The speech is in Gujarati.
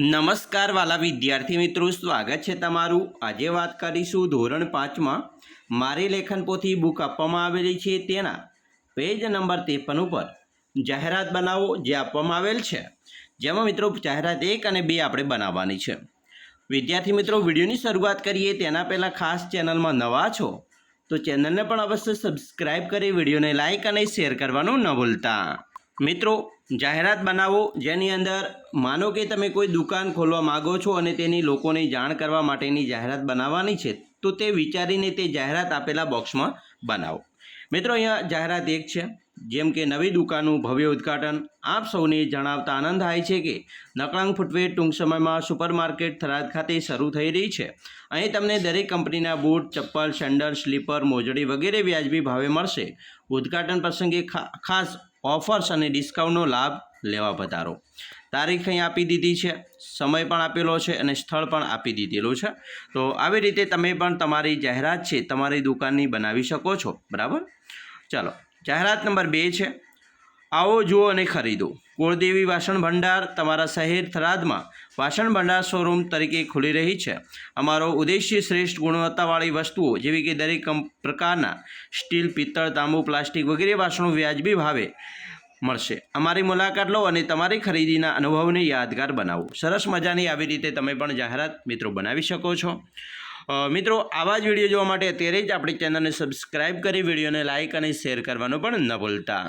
નમસ્કાર વાલા વિદ્યાર્થી મિત્રો, સ્વાગત છે તમારું. આજે વાત કરીશું ધોરણ પાંચમાં મારી લેખન પોથી બુક આપવામાં આવેલી છે તેના પેજ નંબર ત્રેપન ઉપર. જાહેરાત બનાવો, જે આપવામાં આવેલ છે. જેમાં મિત્રો, જાહેરાત એક અને બે આપણે બનાવવાની છે. વિદ્યાર્થી મિત્રો, વિડીયોની શરૂઆત કરીએ. તેના પહેલાં ખાસ ચેનલમાં નવા છો, તો ચેનલને પણ અવશ્ય સબસ્ક્રાઈબ કરી વિડીયોને લાઇક અને શેર કરવાનું ન ભૂલતા. મિત્રો જાહેરાત બનાવો, જેની અંદર માનો કે તમે કોઈ દુકાન ખોલવા માગો છો અને તેની લોકોને જાણ કરવા માટેની જાહેરાત બનાવવાની છે, તો તે વિચારીને તે જાહેરાત આપેલા બોક્સમાં બનાવો. મિત્રો, અહીંયા જાહેરાત એક છે, જેમ કે નવી દુકાનનું ભવ્ય ઉદ્ઘાટન. આપ સૌને જણાવતા આનંદ થાય છે કે નકળાંગ ફૂટવેર ટૂંક સમયમાં સુપરમાર્કેટ થરાદ ખાતે શરૂ થઈ રહી છે. અહીં તમને દરેક કંપનીના બૂટ, ચપ્પલ, સેન્ડલ, સ્લીપર, મોજડી વગેરે વ્યાજબી ભાવે મળશે. ઉદ્ઘાટન પ્રસંગે ખાસ ઓફર્સ અને ડિસ્કાઉન્ટનો લાભ લેવા પધારો. તારીખ અહીં આપી દીધી છે, સમય પણ આપેલો છે અને સ્થળ પણ આપી દીધેલું છે. તો આવી રીતે તમે પણ તમારી જાહેરાત છે તમારી દુકાનની બનાવી શકો છો. બરાબર? ચાલો, જાહેરાત નંબર બે છે. આવો જુઓ અને ખરીદો. કુળદેવી વાસણ ભંડાર તમારા શહેર થરાદમાં વાસણ ભંડાર શોરૂમ તરીકે ખુલી રહી છે. અમારો ઉદ્દેશ્ય શ્રેષ્ઠ ગુણવત્તાવાળી વસ્તુઓ જેવી કે દરેક પ્રકારના સ્ટીલ, પિત્તળ, તાંબુ, પ્લાસ્ટિક વગેરે વાસણો વ્યાજબી ભાવે મળશે. અમારી મુલાકાત લો અને તમારી ખરીદીના અનુભવને યાદગાર બનાવો. સરસ મજાની આવી રીતે તમે પણ જાહેરાત મિત્રો બનાવી શકો છો. મિત્રો, આવા જ વીડિયો જોવા માટે અત્યારે જ આપણી ચેનલને સબસ્ક્રાઈબ કરી વિડીયોને લાઇક અને શેર કરવાનું પણ ન ભૂલતા.